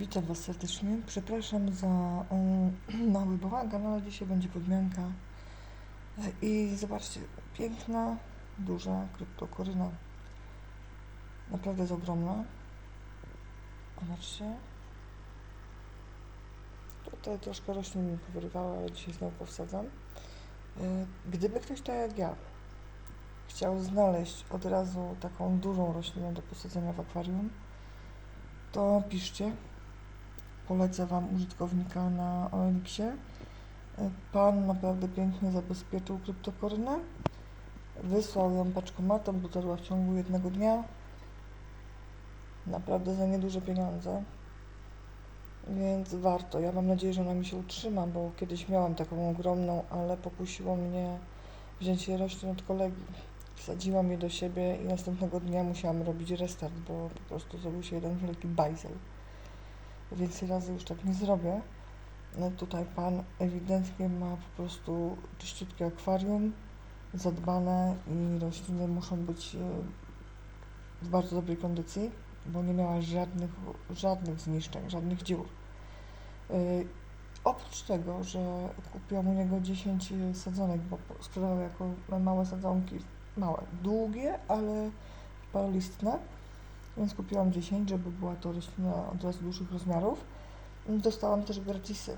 Witam Was serdecznie. Przepraszam za mały bałagan, ale dzisiaj będzie podmianka. E, I zobaczcie, piękna, duża kryptokoryna. Naprawdę jest ogromna. Zobaczcie. Tutaj troszkę roślin mi powyrywało, ale dzisiaj znowu powsadzam. E, Gdyby ktoś tak jak ja chciał znaleźć od razu taką dużą roślinę do posadzenia w akwarium, to piszcie. Polecę Wam użytkownika na OLX-ie. Pan naprawdę pięknie zabezpieczył kryptokorynę. Wysłał ją paczkomatem, dotarła w ciągu jednego dnia. Naprawdę za nieduże pieniądze. Więc warto. Ja mam nadzieję, że ona mi się utrzyma, bo kiedyś miałam taką ogromną, ale pokusiło mnie wzięcie roślin od kolegi. Wsadziłam je do siebie i następnego dnia musiałam robić restart, bo po prostu zrobił się jeden wielki bajzel. Więcej razy już tak nie zrobię. No tutaj pan ewidentnie ma po prostu czyściutkie akwarium, zadbane i rośliny muszą być e, w bardzo dobrej kondycji, bo nie miała żadnych, żadnych zniszczeń, żadnych dziur. E, Oprócz tego, że kupiłam u niego 10 sadzonek, bo sprzedał jako małe sadzonki, małe, długie, ale parolistne, więc kupiłam 10, żeby była to roślina od razu dużych rozmiarów. Dostałam też gratisy,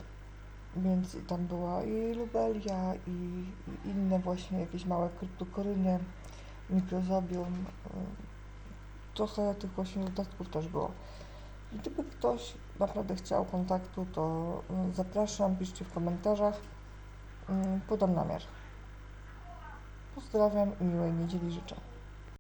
więc i tam była i lubelia, i, i inne właśnie jakieś małe kryptokorynie, mikrozobium. Trochę tych właśnie dodatków też było. Gdyby ktoś naprawdę chciał kontaktu, to zapraszam, piszcie w komentarzach. Podam namiar. Pozdrawiam i miłej niedzieli życzę.